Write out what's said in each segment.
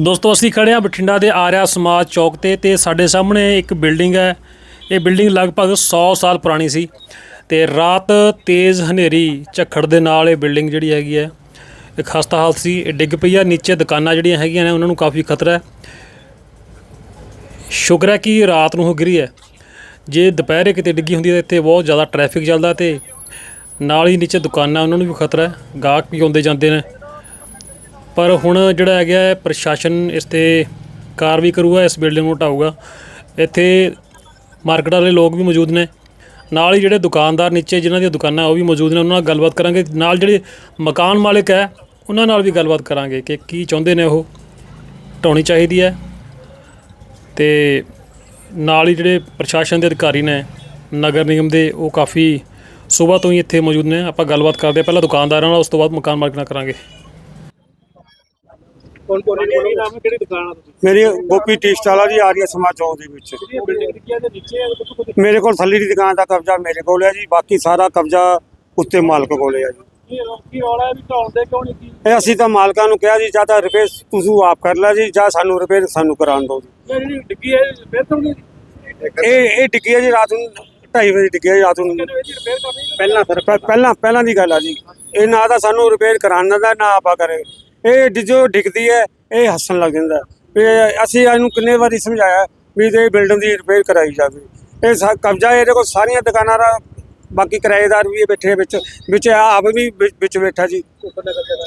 ਦੋਸਤੋ, ਅਸੀਂ ਖੜੇ ਹਾਂ ਬਠਿੰਡਾ ਦੇ ਆਰਿਆ ਸਮਾਜ ਚੌਕ ਤੇ ਤੇ ਸਾਡੇ ਸਾਹਮਣੇ ਇੱਕ ਬਿਲਡਿੰਗ ਹੈ। ਇਹ ਬਿਲਡਿੰਗ ਲਗਭਗ 100 ਸਾਲ ਪੁਰਾਣੀ ਸੀ ਤੇ ਰਾਤ ਤੇਜ਼ ਹਨੇਰੀ ਝੱਖੜ ਦੇ ਨਾਲ ਇਹ ਬਿਲਡਿੰਗ ਜਿਹੜੀ ਹੈਗੀ ਹੈ, ਇੱਕ ਖਸਤਾ ਹਾਲਤ ਸੀ, ਇਹ ਡਿੱਗ ਪਈ ਆ ਨੀਚੇ ਦੁਕਾਨਾਂ ਜਿਹੜੀਆਂ ਹੈਗੀਆਂ ਨੇ, ਉਹਨਾਂ ਨੂੰ ਕਾਫੀ ਖਤਰਾ ਹੈ। ਸ਼ੁਕਰ ਹੈ ਕਿ ਰਾਤ ਨੂੰ ਉਹ ਗਿਰੀ ਹੈ। ਜੇ ਦੁਪਹਿਰੇ ਕਿਤੇ ਡਿੱਗੀ ਹੁੰਦੀ ਤਾਂ ਇੱਥੇ ਬਹੁਤ ਜ਼ਿਆਦਾ ਟ੍ਰੈਫਿਕ ਚੱਲਦਾ ਤੇ ਨਾਲ ਹੀ ਨੀਚੇ ਦੁਕਾਨਾਂ, ਉਹਨਾਂ ਨੂੰ ਵੀ ਖਤਰਾ ਹੈ। ਗਾਹਕ ਵੀ ਆਉਂਦੇ ਜਾਂਦੇ ਨੇ। ਪਰ ਹੁਣ ਜਿਹੜਾ ਹੈਗਾ ਹੈ, ਪ੍ਰਸ਼ਾਸਨ ਇਸ ਤੇ ਕਾਰਵਾਈ ਕਰੂਗਾ ਇਸ ਬਿਲਡਿੰਗ ਨੂੰ ਹਟਾਊਗਾ। ਇੱਥੇ ਮਾਰਕੀਟ ਵਾਲੇ ਲੋਕ ਵੀ ਮੌਜੂਦ ਨੇ। ਨਾਲ ਹੀ ਜਿਹੜੇ ਦੁਕਾਨਦਾਰ ਨੀਚੇ ਜਿਨ੍ਹਾਂ ਦੀਆਂ ਦੁਕਾਨਾਂ ਉਹ ਵੀ ਮੌਜੂਦ ਨੇ। ਉਹਨਾਂ ਨਾਲ ਗੱਲਬਾਤ ਕਰਾਂਗੇ। ਨਾਲ ਜਿਹੜੇ ਮਕਾਨ ਮਾਲਕ ਹੈ ਉਹਨਾਂ ਨਾਲ ਵੀ ਗੱਲਬਾਤ ਕਰਾਂਗੇ ਕਿ ਕੀ ਚਾਹੁੰਦੇ ਨੇ ਉਹ। ਢਾਉਣੀ ਚਾਹੀਦੀ ਹੈ। ਤੇ ਨਾਲ ਹੀ ਜਿਹੜੇ ਪ੍ਰਸ਼ਾਸਨ ਦੇ ਅਧਿਕਾਰੀ ਨੇ ਨਗਰ ਨਿਗਮ ਦੇ ਉਹ ਕਾਫੀ ਸਵੇਰ ਤੋਂ ਹੀ ਇੱਥੇ ਮੌਜੂਦ ਨੇ। ਆਪਾਂ ਗੱਲਬਾਤ ਕਰਦੇ ਹਾਂ। ਪਹਿਲਾਂ ਦੁਕਾਨਦਾਰਾਂ ਨਾਲ ਉਸ ਤੋਂ ਬਾਅਦ ਮਕਾਨ ਮਾਲਕ ਨਾਲ ਕਰਾਂਗੇ। ਕੌਣ ਕੌਣ ਹੈ ਜੀ ਨਾਮ ਕਿਹੜੀ ਦੁਕਾਨ ਆ ਤੁਸੀਂ? ਮੇਰੀ ਗੋਪੀ ਟੀ ਸਟਾਲਾ ਜੀ ਆਰੀਆ ਸਮਾਜ ਚੌਕ ਦੇ ਵਿੱਚ। ਬਿਲਡਿੰਗ ਤੇ ਨੀਚੇ ਹੈ ਕੁਝ ਕੁਝ ਮੇਰੇ ਕੋਲ ਥੱਲੇ ਦੀ ਦੁਕਾਨ ਦਾ ਕਬਜ਼ਾ ਮੇਰੇ ਕੋਲ ਹੈ ਜੀ ਬਾਕੀ ਸਾਰਾ ਕਬਜ਼ਾ ਉੱਤੇ ਮਾਲਕ ਕੋਲ ਹੈ ਜੀ। ਕੀ ਕੀ ਰੌਲਾ ਹੈ ਵੀ ਢਾਉਂਦੇ ਕਿਉਂ ਨਹੀਂ ਕੀ? ਇਹ ਅਸੀਂ ਤਾਂ ਮਾਲਕਾਂ ਨੂੰ ਕਿਹਾ ਜੀ ਜਾਂ ਤਾਂ ਰਿਪੇਅਰ ਤੁਸੀਂ ਆਪ ਕਰ ਲੈ ਜੀ ਜਾਂ ਸਾਨੂੰ ਰਿਪੇਅਰ ਸਾਨੂੰ ਕਰਾਉਣ ਦਿਓ ਜੀ। ਜਿਹੜੀ ਡਿੱਗੀ ਹੈ ਰਿਪੇਅਰ ਕਰਨੀ ਇਹ ਇਹ ਡਿੱਗੀ ਹੈ ਜੀ ਰਾਤ ਨੂੰ 2:30 ਵਜੇ ਡਿੱਗੀ ਹੈ ਜੀ ਰਾਤ ਨੂੰ। ਇਹਦੀ ਰਿਪੇਅਰ ਕਰਨੀ ਪਹਿਲਾਂ ਸਰ ਪਹਿਲਾਂ ਪਹਿਲਾਂ ਦੀ ਗੱਲ ਆ ਜੀ। ਇਹ ਨਾ ਤਾਂ ਸਾਨੂੰ ਰਿਪੇਅਰ ਕਰਾਉਣ ਦਾ ਨਾ ਆਪਾ ਕਰੇ। ਇਹ ਡ- ਜੋ ਡਿੱਗਦੀ ਹੈ, ਇਹ ਹੱਸਣ ਲੱਗ ਜਾਂਦਾ ਵੀ ਅਸੀਂ ਇਹਨੂੰ ਕਿੰਨੇ ਵਾਰੀ ਸਮਝਾਇਆ ਵੀ ਇਹ ਬਿਲਡਿੰਗ ਦੀ ਰਿਪੇਅਰ ਕਰਾਈ ਜਾਵੇ। ਇਹ ਸਾ- ਕਬਜ਼ਾ ਇਹਦੇ ਕੋਲ ਸਾਰੀਆਂ ਦੁਕਾਨਾਂ ਦਾ, ਬਾਕੀ ਕਿਰਾਏਦਾਰ ਵੀ ਇਹ ਬੈਠੇ ਵਿੱਚ ਵਿੱਚ ਆਪ ਵੀ ਵਿੱਚ- ਬੈਠਾ ਜੀ।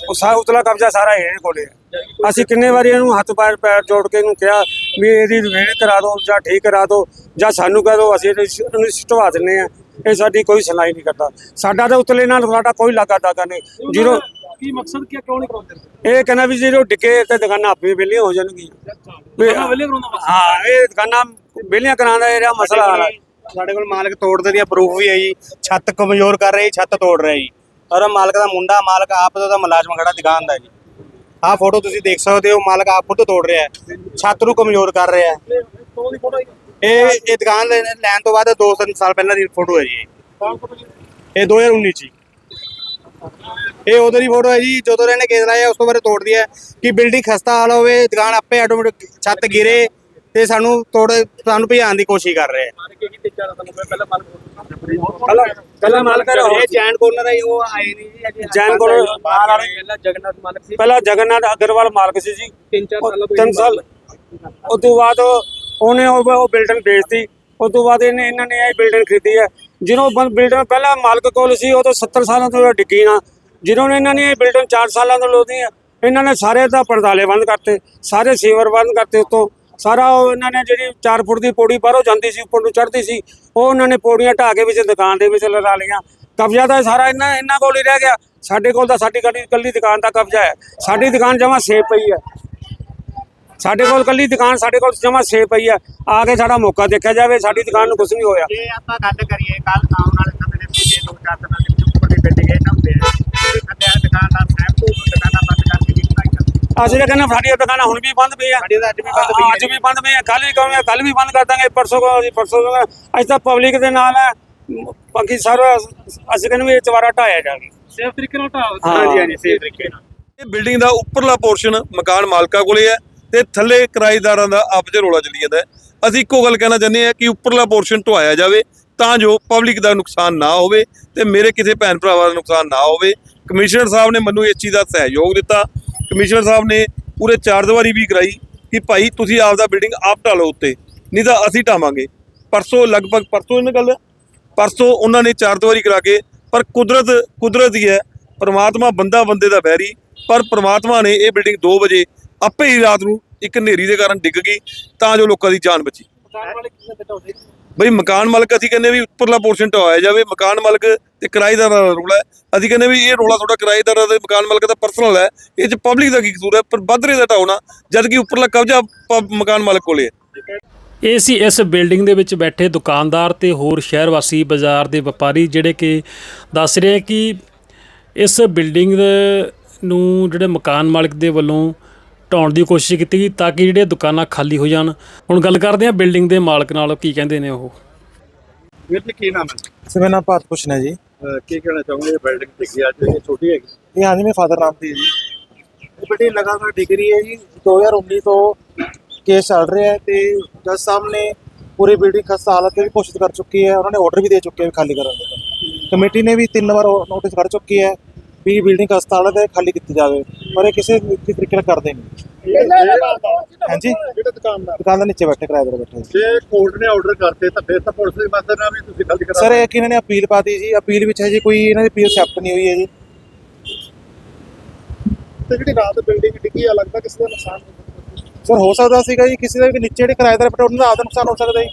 ਉਹ ਸਾ, ਉਤਲਾ ਕਬਜ਼ਾ ਸਾਰਾ ਇਹਦੇ ਕੋਲੇ ਹੈ ਅਸੀਂ ਕਿੰਨੇ ਵਾਰੀ ਇਹਨੂੰ ਹੱਥ ਪੈਰ ਪੈਰ ਜੋੜ ਕੇ ਇਹਨੂੰ ਕਿਹਾ ਵੀ ਇਹਦੀ ਰਿਪੇਅਰ ਕਰਾ ਦਿਓ ਜਾਂ ਠੀਕ ਕਰਾ ਦਿਓ ਜਾਂ ਸਾਨੂੰ ਕਹਿ ਦਿਓ ਅਸੀਂ ਇਹਨੂੰ ਸ- ਇਹਨੂੰ ਸਟਵਾ ਦਿੰਨੇ ਆ। ਇਹ ਸਾਡੀ ਕੋਈ ਸੁਣਾਈ ਨਹੀਂ ਕਰਦਾ। ਸਾਡਾ ਤਾਂ ਉਤਲੇ ਨਾਲ ਸਾਡਾ ਕੋਈ ਲਾਗਾ ਦਾਗਾ ਨਹੀਂ। ਜੀਰੋ ਕੀ ਮਕਸਦ ਕੀ ਕਿਉਂ ਨਹੀਂ ਕਰਾਉਂਦੇ? ਇਹ ਕਹਿੰਦਾ ਵੀ ਜਦੋਂ ਡਿੱਗੇ ਤੇ ਦੁਕਾਨਾਂ ਆਪੇ ਵਿਹਲੀਆਂ ਹੋ ਜਾਣਗੀਆਂ। ਵਿਹਲੀਆਂ ਕਰਾਉਂਦਾ ਬਸ। ਹਾਂ ਇਹ ਦੁਕਾਨਾਂ ਵਿਹਲੀਆਂ ਕਰਾਉਣ ਦਾ ਇਹਦਾ ਮਸਲਾ ਆ। ਸਾਡੇ ਕੋਲ ਮਾਲਕ ਤੋੜਦੇ ਦੀਆਂ ਪ੍ਰੂਫ ਵੀ ਹੈ ਜੀ। ਛੱਤ ਕਮਜ਼ੋਰ ਕਰ ਰਹੀ ਛੱਤ ਤੋੜ ਰਿਹਾ ਜੀ। ਔਰ ਮਾਲਕ ਦਾ ਮੁੰਡਾ ਮਾਲਕ ਆਪ ਦਾ ਮੁਲਾਜ਼ਮ ਖੜਾ ਦੁਕਾਨ ਦਾ ਜੀ। ਆਹ ਫੋਟੋ ਤੁਸੀਂ ਦੇਖ ਸਕਦੇ ਹੋ ਮਾਲਕ ਆਪ ਖੁਦ ਤੋੜ ਰਿਹਾ ਹੈ। ਛੱਤ ਨੂੰ ਕਮਜ਼ੋਰ ਕਰ ਰਿਹਾ ਹੈ। ਇਹ ਇਹ ਇਹ ਦੁਕਾਨ ਲੈਣ ਤੋਂ ਬਾਅਦ 2-3 ਸਾਲ ਪਹਿਲਾਂ ਦੀ ਫੋਟੋ ਹੈ ਜੀ। ਇਹ। ਕੌਣ ਫੋਟੋ ਜੀ? ਇਹ 2019 ਚ ਜੀ। ਇਹ ਉਦੋਂ ਦੀ ਫੋਟੋ ਹੈ ਜੀ ਜਦੋਂ ਇਹਨੇ ਕੇਸ ਲਾਇਆ ਉਸ ਤੋਂ ਬਾਅਦ ਤੋੜ ਦਿਆ ਕਿ ਬਿਲਡਿੰਗ ਖਸਤਾ ਹਾਲ ਹੋਵੇ ਦੁਕਾਨ ਆਪੇ ਆਟੋਮੈਟਿਕ ਛੱਤ ਗਿਰੇ ਤੇ ਸਾਨੂੰ ਤੋੜ ਸਾਨੂੰ ਭਜਾਉਣ ਦੀ ਕੋਸ਼ਿਸ਼ ਕਰ ਰਿਹਾ ਪਹਿਲਾਂ ਮਾਲਕ ਪਹਿਲਾਂ ਪਹਿਲਾਂ ਮਾਲਕ ਦਾ ਇਹ ਜੈਂਟ ਕੋਰਨਰ ਹੈ ਉਹ ਆਏ ਨਹੀਂ ਜੀ ਅਜੇ ਜੈਨ ਕੋਲ ਬਾਹਰ ਵਾਲੇ ਪਹਿਲਾਂ ਜਗਨਨਾਥ ਮਾਲਕ ਸੀ। ਪਹਿਲਾਂ ਜਗਨਨਾਥ ਅਗਰਵਾਲ ਮਾਲਕ ਸੀ ਜੀ। ਤਿੰਨ ਚਾਰ ਸਾਲਾਂ ਤੋਂ ਤਿੰਨ ਸਾਲ ਉਸ ਤੋਂ ਬਾਅਦ ਉਹਨੇ ਉਹ ਉਹ ਬਿਲਡਿੰਗ ਵੇਚਤੀ। ਉਸ ਤੋਂ ਬਾਅਦ ਇਹਨੇ ਇਹਨਾਂ ਨੇ ਇਹ ਬਿਲਡਿੰਗ ਖਰੀਦੀ ਹੈ। ਜਿਹਨੂੰ ਬਿਲਡਿੰਗ ਪਹਿਲਾਂ ਮਾਲਕ ਕੋਲ ਸੀ, ਉਹ ਤੋਂ 70 ਸਾਲਾਂ ਤੋਂ ਡਿੱਗੀ ਨਾ ਜਿਹਨੂੰ ਇਹਨਾਂ ਨੇ ਇਹ ਬਿਲਡਿੰਗ 4 ਸਾਲਾਂ ਤੋਂ ਲੋਦੀ ਹੈ ਇਹਨਾਂ ਨੇ ਸਾਰੇ ਦਾ ਪਰਦਾਲੇ ਬੰਦ ਕਰਤੇ, ਸਾਰੇ ਸੀਵਰ ਬੰਦ ਕਰਤੇ ਉਤੋਂ। ਸਾਰਾ ਉਹ ਇਹਨਾਂ ਨੇ ਜਿਹੜੀ 4 ਫੁੱਟ ਦੀ ਪੌੜੀ ਬਾਹਰੋਂ ਜਾਂਦੀ ਸੀ, ਉੱਪਰ ਨੂੰ ਚੜ੍ਹਦੀ ਸੀ, ਉਹ ਉਹਨਾਂ ਨੇ ਪੌੜੀਆਂ ਢਾਹ ਕੇ ਵਿੱਚ ਦੁਕਾਨ ਦੇ ਵਿੱਚ ਲਗਾ ਲਈਆਂ। ਕਬਜ਼ਾ ਤਾਂ ਸਾਰਾ ਇਹਨਾਂ ਇਹਨਾਂ ਕੋਲ ਹੀ ਰਹਿ ਗਿਆ। ਸਾਡੇ ਕੋਲ ਤਾਂ ਸਾਡੀ ਕੱਲੀ ਕੱਲੀ ਦੁਕਾਨ ਦਾ ਕਬਜ਼ਾ ਹੈ। ਸਾਡੀ ਦੁਕਾਨ ਜਮਾ ਸੇਫ ਪਈ ਹੈ। ਸਾਡੇ ਕੋਲ ਕੱਲੀ ਦੁਕਾਨ ਸਾਡੇ ਕੋਲ ਜਮਾ ਸੇਫ ਪਈ ਆ। ਆ ਕੇ ਸਾਡਾ ਮੌਕਾ ਦੇਖਿਆ ਜਾਵੇ ਸਾਡੀ ਦੁਕਾਨ ਨੂੰ ਕੁਝ ਨਹੀਂ ਹੋਇਆ। ਜੇ ਆਪਾਂ ਗੱਲ ਕਰੀਏ ਕੱਲ ਆਉਣ ਵਾਲੇ ਸਮੇਂ ਦੇ ਵਿੱਚ ਦੋ ਚਾਰ ਦਿਨਾਂ ਦੇ ਵਿੱਚ ਉੱਪਰ ਦੀ ਬਿਲਡਿੰਗ ਇਹ ਨਾ ਹੁੰਦੇ ਆ ਜਿਹੜੇ ਥੱਲੇ ਆ ਦੁਕਾਨਦਾਰ ਸਾਹਿਬ ਤੋਂ ਦੁਕਾਨਾਂ ਬੰਦ ਕਰਕੇ ਜਾਂਦੇ ਅਸੀਂ ਤਾਂ ਕਹਿੰਦੇ ਸਾਡੀਆਂ ਦੁਕਾਨਾਂ ਹੁਣ ਵੀ ਬੰਦ ਪਈਆਂ। ਸਾਡੀ ਤਾਂ ਅੱਜ ਵੀ ਬੰਦ ਪਈ ਅੱਜ ਵੀ ਬੰਦ ਪਈਆਂ। ਕੱਲ ਵੀ ਕਹਾਂਗੇ ਕੱਲ ਵੀ ਬੰਦ ਕਰ ਦਾਂਗੇ। ਪਰਸੋਂ ਕੋ ਅਸੀਂ ਪਰਸੋਂ ਕਹਾਂਗੇ। ਅਸੀਂ ਤਾਂ ਪਬਲਿਕ ਦੇ ਨਾਲ ਹੈ ਬਾਕੀ ਸਾਰਾ ਅਸੀਂ ਕਹਿੰਦੇ ਵੀ ਇਹ ਚਵਾਰਾ ਢਾਇਆ ਜਾਵੇ। ਸੇਫ ਤਰੀਕੇ ਨਾਲ ਢਾਹ ਹਾਂਜੀ, ਹਾਂਜੀ, ਸਹੀ ਤਰੀਕੇ ਨਾਲ। ਇਹ ਬਿਲਡਿੰਗ ਦਾ ਉੱਪਰਲਾ ਪੋਰਸ਼ਨ ਮਕਾਨ ਮਾਲਕਾਂ ਕੋਲੇ ਹੈ। ਤੇ ਥੱਲੇ ਕਿਰਾਏਦਾਰਾਂ ਦਾ ਆਪਸ ਵਿੱਚ ਰੋਲਾ ਚੱਲੀ ਜਾਂਦਾ ਅਸੀਂ ਇੱਕੋ ਗੱਲ ਕਹਿਣਾ ਚਾਹੁੰਦੇ ਹਾਂ ਕਿ ਉੱਪਰਲਾ ਪੋਰਸ਼ਨ ਢਵਾਇਆ ਜਾਵੇ ਤਾਂ ਜੋ ਪਬਲਿਕ ਦਾ ਨੁਕਸਾਨ ਨਾ ਹੋਵੇ ਤੇ ਮੇਰੇ ਕਿਸੇ ਭੈਣ ਭਰਾਵਾਂ ਦਾ ਨੁਕਸਾਨ ਨਾ ਹੋਵੇ। ਕਮਿਸ਼ਨਰ ਸਾਹਿਬ ਨੇ ਮੈਨੂੰ ਇਸ ਚੀਜ਼ ਦਾ ਸਹਿਯੋਗ ਦਿੱਤਾ। ਕਮਿਸ਼ਨਰ ਸਾਹਿਬ ਨੇ ਪੂਰੇ ਚਾਰ ਦੀਵਾਰੀ ਵੀ ਕਰਾਈ ਕਿ ਭਾਈ ਤੁਸੀਂ ਆਪਦਾ ਬਿਲਡਿੰਗ ਆਪ ਢਾਲੋ ਉੱਤੇ, ਨਹੀਂ ਤਾਂ ਅਸੀਂ ਢਾਵਾਂਗੇ। ਪਰਸੋਂ ਲਗਭਗ ਪਰਸੋਂ ਇਹਨਾਂ ਗੱਲ, ਪਰਸੋਂ ਉਹਨਾਂ ਨੇ ਚਾਰ ਦੀਵਾਰੀ ਕਰਾ ਕੇ, ਪਰ ਕੁਦਰਤ ਕੁਦਰਤ ਹੀ ਹੈ। ਪਰਮਾਤਮਾ ਬੰਦਾ ਬੰਦੇ ਦਾ ਵੈਰੀ, ਪਰ ਪਰਮਾਤਮਾ ਨੇ ਇਹ ਬਿਲਡਿੰਗ 2 ਵਜੇ ਆਪੇ ਹੀ ਰਾਤ ਨੂੰ ਇੱਕ ਹਨੇਰੀ ਦੇ ਕਾਰਨ ਡਿੱਗ ਗਈ ਤਾਂ ਜੋ ਲੋਕਾਂ ਦੀ ਜਾਨ ਬਚੀ। ਬਈ ਮਕਾਨ ਮਾਲਕ ਅਸੀਂ ਕਹਿੰਦੇ ਵੀ ਉੱਪਰਲਾ ਪੋਰਸ਼ਨ ਢਵਾਇਆ ਜਾਵੇ ਮਕਾਨ ਮਾਲਕ ਤੇ ਕਿਰਾਏਦਾਰਾਂ ਦਾ ਰੋਲਾ ਹੈ। ਅਸੀਂ ਕਹਿੰਦੇ ਵੀ ਇਹ ਰੋਲਾ ਥੋੜਾ ਕਿਰਾਏਦਾਰਾਂ ਦੇ ਮਕਾਨ ਮਾਲਕ ਦਾ ਪਰਸਨਲ ਹੈ। ਇਹ ਚ ਪਬਲਿਕ ਦਾ ਕੀ ਕਸੂਰ ਹੈ? ਪਰ ਵੱਧਰੇ ਦਾ ਢਾਉਣਾ ਜਦ ਕਿ ਉੱਪਰਲਾ ਕਬਜ਼ਾ ਪ- ਮਕਾਨ ਮਾਲਕ ਕੋਲੇ ਹੈ। ਇਹ ਸੀ ਇਸ ਬਿਲਡਿੰਗ ਦੇ ਵਿੱਚ ਬੈਠੇ ਦੁਕਾਨਦਾਰ ਤੇ ਹੋਰ ਸ਼ਹਿਰ ਵਾਸੀ ਬਾਜ਼ਾਰ ਦੇ ਵਪਾਰੀ ਜਿਹੜੇ ਕਿ ਦੱਸ ਰਹੇ ਕਿ ਇਸ ਬਿਲਡਿੰਗ ਨੂੰ ਜਿਹੜੇ ਮਕਾਨ ਮਾਲਕ ਦੇ ਵੱਲੋਂ ਢਾਉਣ ਦੀ ਕੋਸ਼ਿਸ਼ ਕੀਤੀ ਗਈ ਤਾਂ ਕਿ ਜਿਹੜੇ ਦੁਕਾਨਾਂ ਖਾਲੀ ਹੋ ਜਾਣ। ਹੁਣ ਗੱਲ ਕਰਦੇ ਹਾਂ ਬਿਲਡਿੰਗ ਦੇ ਮਾਲਕ ਨਾਲ ਕੀ ਕਹਿੰਦੇ ਨੇ ਉਹ? ਵੀਰ ਜੀ ਕੀ ਨਾਮ ਹੈ? ਸਰ ਮੇਰਾ ਨਾਮ ਭਾਰਤ ਭੂਸ਼ਣ ਹੈ ਜੀ। ਕੀ ਕਹਿਣਾ ਚਾਹੁੰਦੇ ਬਿਲਡਿੰਗ ਦਿਖੀ ਅੱਜ ਇਹ ਛੋਟੀ ਹੈਗੀ? ਇਹ ਹਾਂਜੀ ਮੇਰੇ ਫਾਦਰ ਨਾਮ ਦੀ ਹੈ ਜੀ। ਇਹ ਬਿਲਡਿੰਗ ਲਗਾਤਾਰ ਡਿੱਗ ਰਹੀ ਹੈ ਜੀ। 2019 ਤੋਂ ਕੇਸ ਚੱਲ ਰਿਹਾ ਹੈ ਤੇ ਜੱਜ ਸਾਹਿਬ ਨੇ ਪੂਰੀ ਬਿਲਡਿੰਗ ਖਸਤਾ ਹਾਲਤ ਤੇ ਵੀ ਘੋਸ਼ਿਤ ਕਰ ਚੁੱਕੀ ਹੈ। ਉਹਨਾਂ ਨੇ ਆਰਡਰ ਵੀ ਦੇ ਚੁੱਕੇ ਹੈ ਖਾਲੀ ਕਰਨ ਦੇ ਕਮੇਟੀ ਨੇ ਵੀ ਤਿੰਨ ਵਾਰ ਨੋਟਿਸ ਕਰ ਚੁੱਕੀ ਹੈ। ਵੀ ਬਿਲਡਿੰਗ ਖਸਤਾ ਹਾਲਤ ਹੈ ਖਾਲੀ ਕੀਤੀ ਜਾਵੇ ਪਰ ਇਹ ਕਿਸੇ ਵੀ ਤਰੀਕੇ ਨਾਲ ਕਰਦੇ ਨਹੀਂ। ਹਾਂਜੀ। ਜਿਹੜਾ ਦੁਕਾਨਦਾਰ। ਦੁਕਾਨ ਦੇ ਨੀਚੇ ਬੈਠੇ ਕਿਰਾਏਦਾਰ ਬੈਠੇ। ਜੇ ਕੋਰਟ ਨੇ ਆਰਡਰ ਕਰਤੇ ਤਾਂ ਫਿਰ ਤਾਂ ਪੁਲਿਸ ਦੀ ਮਦਦ ਨਾਲ ਵੀ ਤੁਸੀਂ ਖਾਲੀ ਕਰਾ ਸਰ ਇਹ ਕਿ ਇਹਨਾਂ ਨੇ ਅਪੀਲ ਪਾਤੀ ਜੀ? ਅਪੀਲ ਵਿੱਚ ਹਜੇ ਕੋਈ ਇਹਨਾਂ ਦੀ ਅਪੀਲ ਐਕਸੈਪਟ ਨਹੀਂ ਹੋਈ ਹੈ ਜੀ। ਤੇ ਜਿਹੜੀ ਰਾਤ ਬਿਲਡਿੰਗ ਡਿੱਗੀ ਆ ਲੱਗਦਾ ਕਿਸੇ ਦਾ ਨੁਕਸਾਨ ਸਰ ਹੋ ਸਕਦਾ ਸੀਗਾ ਜੀ ਕਿਸੇ ਦਾ ਵੀ ਨੀਚੇ ਜਿਹੜੇ ਕਿਰਾਏਦਾਰ ਬੈਠੇ ਉਹਨਾਂ ਦਾ ਆਪਦਾ ਨੁਕਸਾਨ ਹੋ ਸਕਦਾ ਜੀ।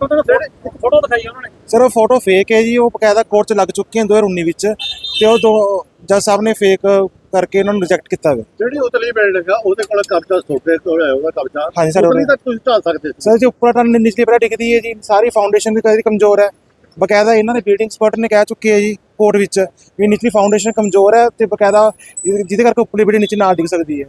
ਫੋਟੋ ਦਿਖਾਈ ਉਹਨਾਂ ਨੇ। ਸਰ ਉਹ ਫੋਟੋ ਫੇਕ ਹੈ ਜੀ ਉਹ ਬਕਾਇਦਾ ਕੋਰਟ 'ਚ ਲੱਗ ਚੁੱਕੀ ਹੈ 2019 ਵਿੱਚ। ਤੇ ਉਹ ਦੋ ਜੱਜ ਸਾਹਿਬ ਨੇ ਫੇਕ ਕਰਕੇ ਉਹਨਾਂ ਨੂੰ ਰਿਜੈਕਟ ਕੀਤਾ ਹੋਇਆ ਜਿਹੜੀ ਉਤਲੀ ਬਿਲਡਿੰਗ ਆ ਉਹਦੇ ਕੋਲ ਕਬਜ਼ਾ ਸੋਤੇ ਕੋਲ ਹੈ ਉਹਦਾ ਕਬਜ਼ਾ? ਹਾਂਜੀ ਸਰ, ਉਤਲੀ ਉਹਨੇ- ਤਾਂ ਤੁਸੀਂ ਢਾਲ ਸਕਦੇ ਸੀ। ਸਰ ਜੀ ਉੱਪਰ ਤਾਂ ਨਿਚਲੀ ਪਰਾ ਡਿੱਗਦੀ ਹੈ ਜੀ ਸਾਰੀ ਫਾਊਂਡੇਸ਼ਨ ਵੀ ਕਦੀ ਕਮਜ਼ੋਰ ਹੈ। ਬਕਾਇਦਾ ਇਹਨਾਂ ਦੇ ਬਿਲਡਿੰਗ ਐਕਸਪਰਟ ਨੇ ਕਹਿ ਚੁੱਕੇ ਹੈ ਜੀ ਕੋਰਟ ਵਿੱਚ ਵੀ ਨਿਚਲੀ ਫਾਊਂਡੇਸ਼ਨ ਕਮਜ਼ੋਰ ਹੈ ਤੇ ਬਕਾਇਦਾ ਜਿਹਦੇ ਕਰਕੇ ਉੱਪਰਲੀ ਬਿਲਡਿੰਗ ਨੀਚੇ ਨਾਲ ਡਿੱਗ ਸਕਦੀ ਹੈ।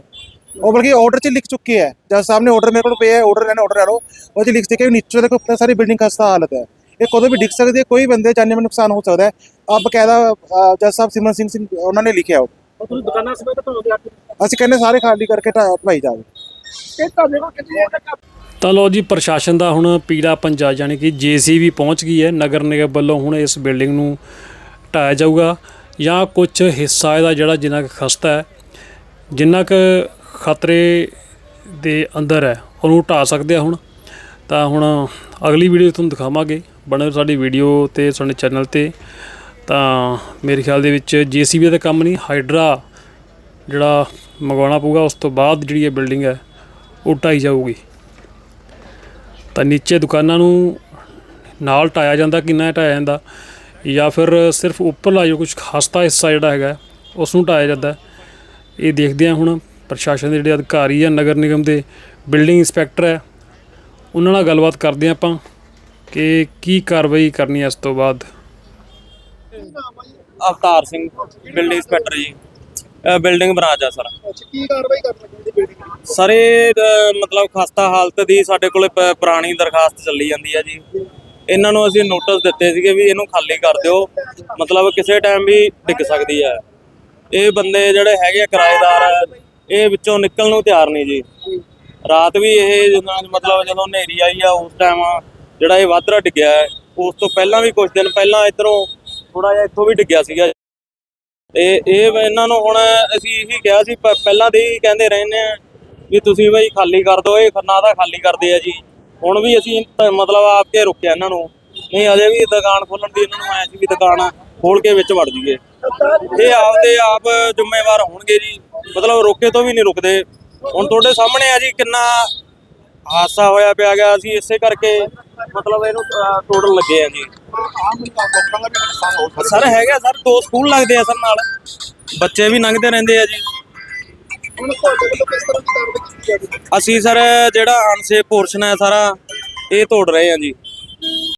ਉਹ ਬਲਕਿ ਆਰਡਰ 'ਚ ਲਿਖ ਚੁੱਕੇ ਹੈ। ਜੱਜ ਸਾਹਿਬ ਨੇ ਆਰਡਰ ਮੇਰੇ ਕੋਲ ਪਿਆ ਹੈ ਆਰਡਰ ਲੈਣਾ ਆਰਡਰ ਲੈ ਲਓ। ਉਹ 'ਚ ਲਿਖ ਦੇ ਕਿ ਨੀਚੇ ਦੇ ਉੱਪਰ ਸਾਰੀ ਬਿਲਡਿੰਗ ਖਸਤਾ ਹਾਲਤ ਹੈ। ਇਹ ਕਦੋਂ ਵੀ ਡਿੱਗ ਸਕਦੀ ਹੈ ਕੋਈ ਬੰਦੇ ਜਾਨੀ ਮਾਲੀ ਨੁਕਸਾਨ ਹੋ ਸਕਦਾ ਹੈ। ਆ ਬਕਾਇਦਾ ਅ, ਜੱਜ ਸਾਹਿਬ ਸਿਮਰਨ ਸਿੰਘ ਸਿੰਘ ਉਹਨਾਂ ਨੇ ਲਿਖਿਆ ਉਹ। ਉਹ ਤੁਸੀਂ ਦੁਕਾਨਾਂ ਸਮੇਤ ਢਾਉਂਦੇ ਆ ਅਸੀਂ ਕਹਿੰਦੇ ਸਾਰੇ ਖਾਲੀ ਕਰਕੇ ਢਾ- ਢਾਈ ਜਾਵੇ ਇਹ ਕਿੰਨੀ ਤਾਂ ਲੋ ਜੀ ਪ੍ਰਸ਼ਾਸਨ ਦਾ ਹੁਣ ਪੀੜਾ ਪੰਜਾ ਜਾਣੀ ਕਿ ਜੀਸੀਬੀ ਪਹੁੰਚ ਗਈ ਹੈ। ਨਗਰ ਨਿਗਮ ਵੱਲੋਂ ਹੁਣ ਇਸ ਬਿਲਡਿੰਗ ਨੂੰ ਢਾਇਆ ਜਾਊਗਾ ਜਾਂ ਕੁਝ ਹਿੱਸਾ ਇਹਦਾ ਜਿਹੜਾ ਜਿੰਨਾ ਕੁ ਖਸਤਾ ਹੈ ਜਿੰਨਾ ਕੁ ਖਤਰੇ ਦੇ ਅੰਦਰ ਹੈ ਉਹਨੂੰ ਢਾ ਸਕਦੇ ਆ ਹੁਣ। ਤਾਂ ਹੁਣ ਅਗਲੀ ਵੀਡੀਓ ਤੁਹਾਨੂੰ ਦਿਖਾਵਾਂਗੇ। ਬਣੇ ਸਾਡੀ ਵੀਡੀਓ ਤੇ, ਸਾਡੇ ਚੈਨਲ ਤੇ, ਤਾਂ ਮੇਰੇ ਖਿਆਲ ਦੇ ਵਿੱਚ ਜੀਸੀਬੀ ਦਾ ਕੰਮ ਨਹੀਂ ਹਾਈਡਰਾ ਜਿਹੜਾ ਮੰਗਵਾਉਣਾ ਪਊਗਾ, ਉਸ ਤੋਂ ਬਾਅਦ ਜਿਹੜੀ ਇਹ ਬਿਲਡਿੰਗ ਹੈ, ਉਹ ਢਾਈ ਜਾਊਗੀ। ਤਾਂ ਨੀਚੇ ਦੁਕਾਨਾਂ ਨੂੰ ਨਾਲ ਟਾਇਆ ਜਾਂਦਾ ਕਿੰਨਾ ਟਾਇਆ ਜਾਂਦਾ, ਜਾਂ ਫਿਰ ਸਿਰਫ ਉੱਪਰਲਾ ਜੋ ਕੁਝ ਖਸਤਾ ਹਿੱਸਾ ਜਿਹੜਾ ਹੈਗਾ, ਉਸ ਨੂੰ ਟਾਇਆ ਜਾਂਦਾ। ਇਹ ਦੇਖਦੇ ਆ ਹੁਣ ਪ੍ਰਸ਼ਾਸਨ ਦੇ ਜਿਹੜੇ ਅਧਿਕਾਰੀ ਆ, ਨਗਰ ਨਿਗਮ ਦੇ ਬਿਲਡਿੰਗ ਇੰਸਪੈਕਟਰ ਹੈ, ਉਹਨਾਂ ਨਾਲ ਗੱਲਬਾਤ ਕਰਦੇ ਆ ਆਪਾਂ। ਕਿ ਕੀ ਕਾਰਵਾਈ ਕਰਨੀ ਹੈ ਇਸ ਤੋਂ ਬਾਅਦ? Avtar Singh building inspector ji. ਅ, ਬਿਲਡਿੰਗ ਬ੍ਰਾਂਚ ਆ ਸਰ। ਅੱਛਾ ਕੀ ਕਾਰਵਾਈ ਕਰਨ ਲੱਗੀ ਜੀ ਬਿਲਡਿੰਗ ਸਰ ਇਹ ਅ, ਮਤਲਬ ਖਸਤਾ ਹਾਲਤ ਦੀ ਸਾਡੇ ਕੋਲੇ ਪ- ਪੁਰਾਣੀ ਦਰਖਾਸਤ ਚੱਲੀ ਜਾਂਦੀ ਆ ਜੀ। ਇਹਨਾਂ ਨੂੰ ਅਸੀਂ ਨੋਟਿਸ ਦਿੱਤੇ ਸੀਗੇ ਵੀ ਇਹਨੂੰ ਖਾਲੀ ਕਰ ਦਿਓ। ਮਤਲਬ ਕਿਸੇ ਟਾਈਮ ਵੀ ਡਿੱਗ ਸਕਦੀ ਹੈ ਇਹ ਬੰਦੇ ਜਿਹੜੇ ਹੈਗੇ ਆ ਕਿਰਾਏਦਾਰ ਇਹ ਵਿੱਚੋਂ ਨਿਕਲਣ ਨੂੰ ਤਿਆਰ ਨਹੀਂ ਜੀ। ਰਾਤ ਵੀ ਇਹ ਜਦੋਂ ਮਤਲਬ ਜਦੋਂ ਹਨੇਰੀ ਆਈ ਆ ਉਸ ਟਾਈਮ ਜਿਹੜਾ ਇਹ ਵਾਧਰਾ ਡਿੱਗਿਆ ਹੈ, ਉਸ ਤੋਂ ਪਹਿਲਾਂ ਵੀ ਕੁਝ ਦਿਨ ਪਹਿਲਾਂ ਇਧਰੋਂ ਥੋੜਾ ਜਿਹਾ ਇੱਥੋਂ ਵੀ ਡਿੱਗਿਆ ਸੀਗਾ। ਤੇ ਇਹ ਇਹਨਾਂ ਨੂੰ ਹੁਣ ਅਸੀਂ ਇਹੀ ਕਿਹਾ ਸੀ ਪਹਿਲਾਂ ਦੇ ਹੀ ਕਹਿੰਦੇ ਰਹਿੰਦੇ ਆ ਵੀ ਤੁਸੀਂ ਬਈ ਖਾਲੀ ਕਰ ਦਿਓ ਇਹ ਖੰਨਾ ਦਾ ਖਾਲੀ ਕਰਦੇ ਆ ਜੀ। ਹੁਣ ਵੀ ਅਸੀਂ ਮਤਲਬ ਆਪ ਕੇ ਰੁਕਿਆ ਇਹਨਾਂ ਨੂੰ। ਨਹੀਂ ਅਜੇ ਵੀ ਦੁਕਾਨ ਖੋਲਣ ਦੀ ਇਹਨਾਂ ਨੂੰ ਆਇਆ ਸੀ ਵੀ ਦੁਕਾਨ ਖੋਲ ਕੇ ਵਿੱਚ ਵੜ ਜੀਏ ਇਹ ਆਪਦੇ ਆਪ ਜ਼ਿੰਮੇਵਾਰ ਹੋਣਗੇ ਜੀ। ਮਤਲਬ ਰੋਕੇ ਤੋਂ ਵੀ ਨਹੀਂ ਰੁਕਦੇ। ਹੁਣ ਤੁਹਾਡੇ ਸਾਹਮਣੇ ਆ ਜੀ ਕਿੰਨਾ ਹਾਦਸਾ ਹੋਇਆ ਪਿਆ ਗਿਆ ਅਸੀਂ ਇਸੇ ਕਰਕੇ ਮਤਲਬ ਇਹਨੂੰ ਅ, ਤੋੜਨ ਲੱਗੇ ਆ ਜੀ। ਸਰ ਹੈਗਾ ਸਰ ਦੋ ਸਕੂਲ ਲੱਗਦੇ ਆ ਸਰ ਨਾਲ। ਬੱਚੇ ਵੀ ਲੰਘਦੇ ਰਹਿੰਦੇ ਆ ਜੀ। ਹੁਣ ਤੁਹਾਡੇ ਵੱਲੋਂ ਕਿਸ ਤਰ੍ਹਾਂ ਦੀ ਕਾਰਵਾਈ ਕੀਤੀ ਜਾਵੇਗੀ ਅਸੀਂ ਸਰ ਜਿਹੜਾ ਅਨਸੇਫ ਪੋਰਸ਼ਨ ਹੈ ਸਾਰਾ ਇਹ ਤੋੜ ਰਹੇ ਆ ਜੀ।